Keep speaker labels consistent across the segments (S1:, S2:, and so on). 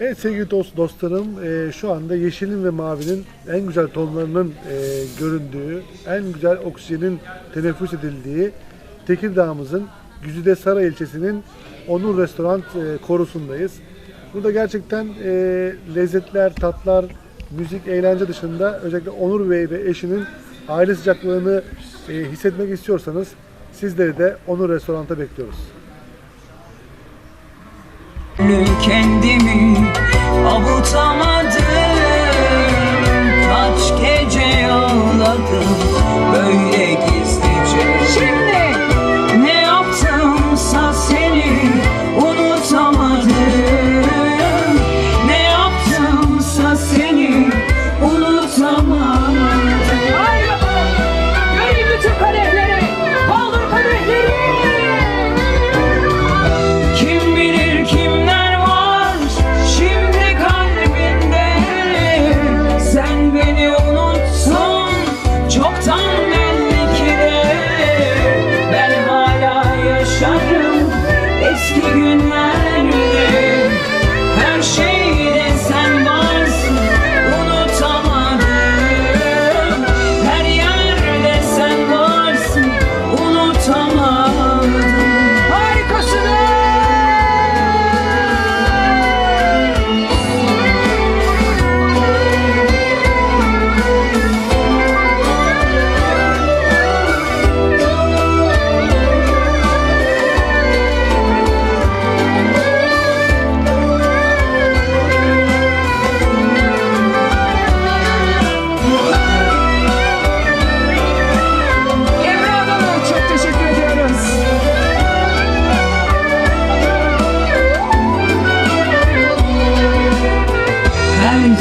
S1: Evet sevgili dost, dostlarım e, şu anda yeşilin ve mavinin en güzel tonlarının e, göründüğü, en güzel oksijenin teneffüs edildiği Tekirdağ'ımızın Güzide Saray ilçesinin Onur Restoran e, korusundayız. Burada gerçekten e, lezzetler, tatlar, müzik, eğlence dışında özellikle Onur Bey ve eşinin aile sıcaklığını e, hissetmek istiyorsanız sizleri de Onur Restorant'a bekliyoruz.
S2: Kendimi avutamadım Kaç gece ağladım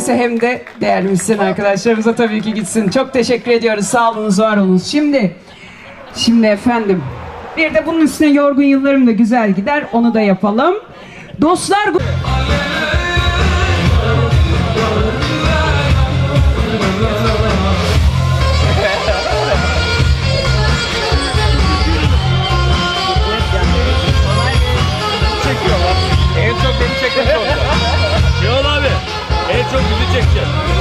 S3: Gürses'e hem de değerli müzisyen arkadaşlarımıza tabii ki gitsin. Çok teşekkür ediyoruz. Sağ olunuz, var olunuz. Şimdi, şimdi efendim bir de bunun üstüne yorgun yıllarım da güzel gider. Onu da yapalım. Dostlar
S4: en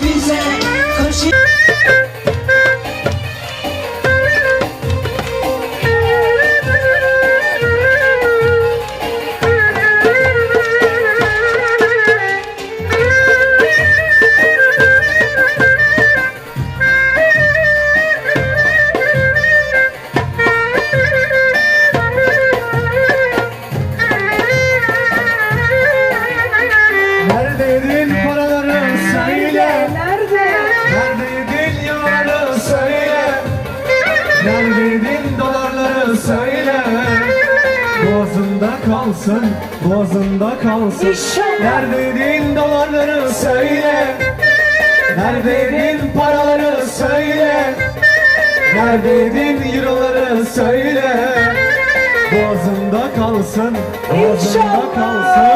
S2: bize, koş bize.
S5: Kalsın, boğazında kalsın.
S3: İnşallah.
S5: Neredeydin dolarları söyle. Neredeydin paraları söyle. Neredeydin euroları söyle. Boğazında kalsın, boğazında
S3: İnşallah.
S5: kalsın.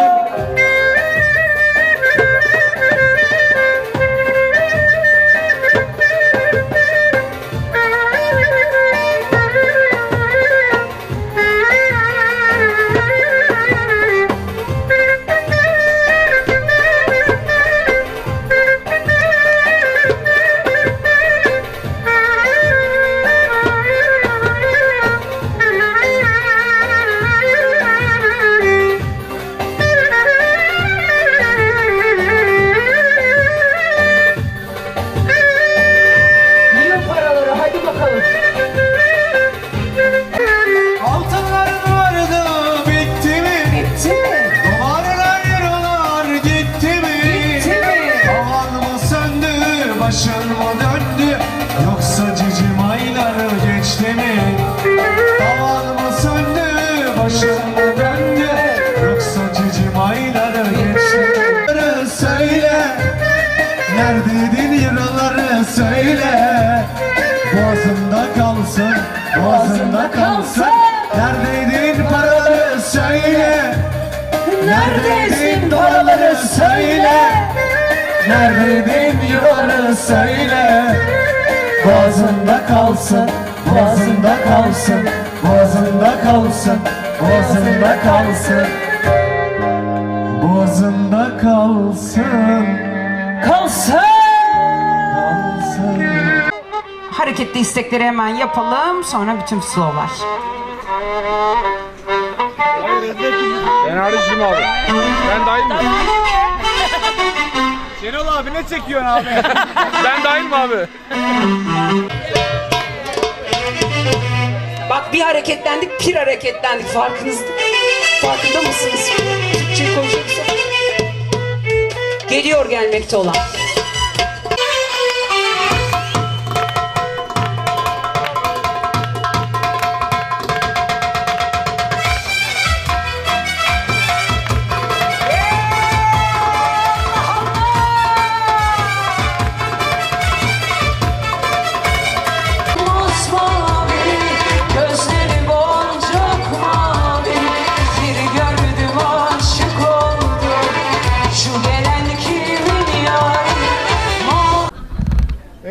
S5: Neredeydin paraları söyle. Neredeydin yuvarı söyle Boğazında kalsın Boğazında kalsın Boğazında kalsın Boğazında kalsın Boğazında kalsın
S3: Kalsın.
S5: Kalsın
S3: Hareketli istekleri hemen yapalım. Sonra bütün slowlar.
S4: Ben hariçim abi. Ben dahil miyim? Şenol abi ne çekiyorsun abi? ben dahil mi abi?
S3: Bak bir hareketlendik, pir hareketlendik. Farkınız, farkında mısınız? Türkçe konuşuyorsa. Geliyor gelmekte olan.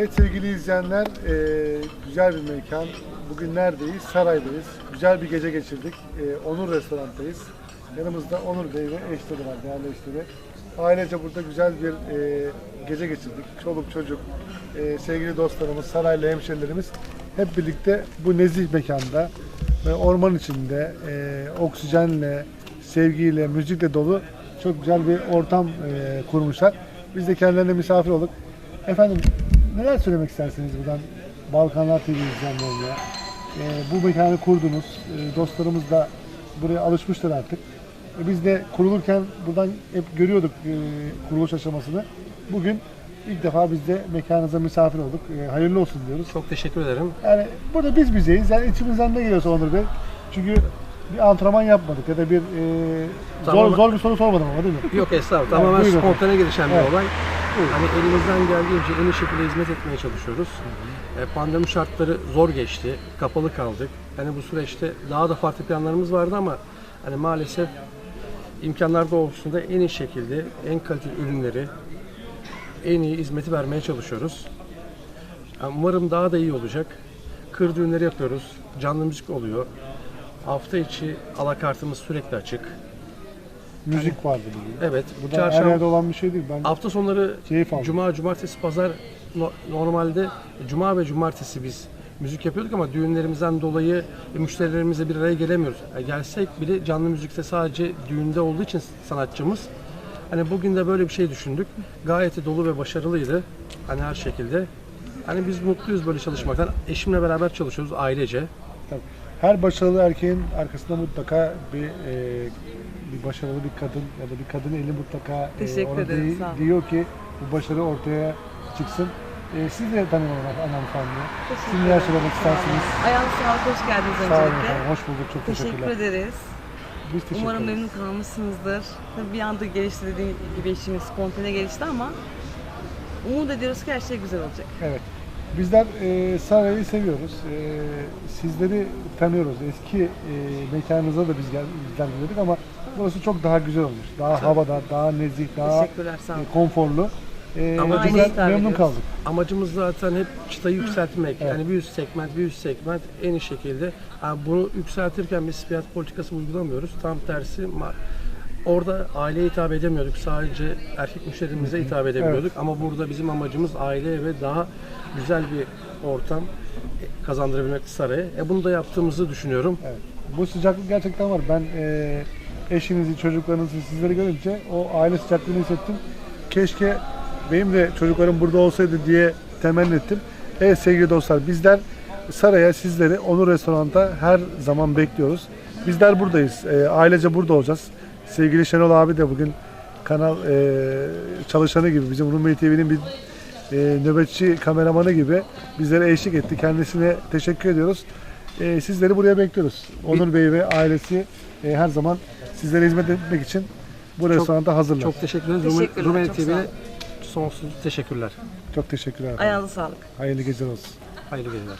S1: Evet sevgili izleyenler, eee, güzel bir mekan. Bugün neredeyiz? Saray'dayız. Güzel bir gece geçirdik. Eee, Onur Restorant'tayız. Yanımızda Onur Bey ve eşleri var, değerli eşleri. Ailece burada güzel bir eee, gece geçirdik. Çoluk çocuk, eee, sevgili dostlarımız, Saraylı hemşerilerimiz hep birlikte bu nezih mekanda ve orman içinde eee, oksijenle, sevgiyle, müzikle dolu çok güzel bir ortam eee, kurmuşlar. Biz de kendilerine misafir olduk. Efendim neler söylemek istersiniz buradan Balkanlar TV izleyenlerine? Ee, bu mekanı kurdunuz. Ee, dostlarımız da buraya alışmışlar artık. E, biz de kurulurken buradan hep görüyorduk e, kuruluş aşamasını. Bugün ilk defa biz de mekanınıza misafir olduk. E, hayırlı olsun diyoruz.
S6: Çok teşekkür ederim.
S1: Yani burada biz bizeyiz. Yani içimizden ne geliyorsa Onur Bey. Çünkü bir antrenman yapmadık ya da bir e, zor
S6: Tamam.
S1: zor bir soru sormadım ama değil mi?
S6: Yok estağfurullah. Tamamen
S1: buyurun.
S6: spontane gelişen bir
S1: Evet.
S6: olay. Hani elimizden geldiğince en iyi şekilde hizmet etmeye çalışıyoruz. E, Pandemi şartları zor geçti. Kapalı kaldık. Hani bu süreçte daha da farklı planlarımız vardı ama hani maalesef imkanlar doğrultusunda en iyi şekilde en kaliteli ürünleri en iyi hizmeti vermeye çalışıyoruz. Yani umarım daha da iyi olacak. Kır düğünleri yapıyoruz. Canlı müzik oluyor. Hafta içi alakartımız sürekli açık.
S1: Müzik vardı bugün.
S6: Evet.
S1: Bu da her
S6: çarşamba-
S1: yerde olan bir şey değil. Ben
S6: Hafta sonları
S1: Keyif aldım.
S6: cuma, cumartesi, pazar no- normalde cuma ve cumartesi biz müzik yapıyorduk ama düğünlerimizden dolayı müşterilerimizle bir araya gelemiyoruz. E, gelsek bile canlı müzikte sadece düğünde olduğu için sanatçımız hani bugün de böyle bir şey düşündük. Gayet dolu ve başarılıydı. Hani her şekilde. Hani biz mutluyuz böyle çalışmaktan. Eşimle beraber çalışıyoruz ailece.
S1: Tabii. Her başarılı erkeğin arkasında mutlaka bir e, bir başarılı bir kadın ya da bir kadın eli mutlaka e, ona
S7: ederim, olun.
S1: diyor ki bu başarı ortaya çıksın. E, siz de tanıyalım hanımefendi. Siz neler söylemek istersiniz?
S7: Ayağınız sağlık, hoş geldiniz
S1: Sağ olun
S7: öncelikle.
S1: efendim. Hoş bulduk. Çok
S7: Teşekkür
S1: teşekkürler.
S7: ederiz.
S1: Biz teşekkür
S7: Umarım
S1: ederiz.
S7: memnun kalmışsınızdır. Tabii bir anda gelişti dediğim gibi işimiz spontane gelişti ama umut ediyoruz ki her şey güzel olacak.
S1: Evet. Bizler e, Saray'ı seviyoruz. E, sizleri tanıyoruz. Eski e, mekanınıza da biz gel, bizler geldik ama burası çok daha güzel olmuş. Daha havada, daha nezih, daha
S7: Teşekkürler sağ olun.
S1: e, konforlu. E,
S6: Ama
S1: bizler
S7: aileye hitap
S1: memnun kaldık.
S6: Amacımız zaten hep çıtayı yükseltmek. Yani bir üst segment, bir üst segment en iyi şekilde. Yani bunu yükseltirken biz fiyat politikası uygulamıyoruz. Tam tersi ma- orada aileye hitap edemiyorduk. Sadece erkek müşterimize hitap edemiyorduk. Ama burada bizim amacımız aileye ve daha güzel bir ortam kazandırabilmek saraya. E bunu da yaptığımızı düşünüyorum.
S1: Evet. Bu sıcaklık gerçekten var. Ben e, eşinizi, çocuklarınızı, sizleri görünce o aile sıcaklığını hissettim. Keşke benim de çocuklarım burada olsaydı diye temenni ettim. Evet sevgili dostlar bizler Saray'a sizleri Onur Restoran'da her zaman bekliyoruz. Bizler buradayız. E, ailece burada olacağız. Sevgili Şenol abi de bugün kanal e, çalışanı gibi bizim Rumeli TV'nin bir e, nöbetçi kameramanı gibi bizlere eşlik etti. Kendisine teşekkür ediyoruz. E, sizleri buraya bekliyoruz. Onur Bey ve ailesi e, her zaman sizlere hizmet etmek için bu restoranda hazırlar.
S6: Çok, teşekkür ederiz.
S7: Teşekkürler,
S6: Rumeli
S7: çok sağ
S6: TV'ye
S7: olun.
S6: sonsuz teşekkürler.
S1: çok teşekkürler. efendim.
S7: Ayağınıza sağlık.
S1: Hayırlı geceler olsun.
S6: Hayırlı geceler.